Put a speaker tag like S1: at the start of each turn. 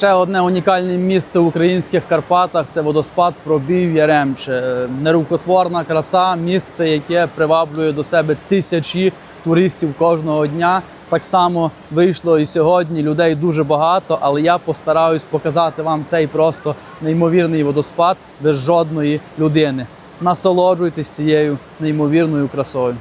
S1: ще одне унікальне місце в українських Карпатах це водоспад Пробів Яремче. Нерукотворна краса, місце, яке приваблює до себе тисячі туристів кожного дня. Так само вийшло і сьогодні. Людей дуже багато, але я постараюсь показати вам цей просто неймовірний водоспад без жодної людини. Насолоджуйтесь цією неймовірною красою.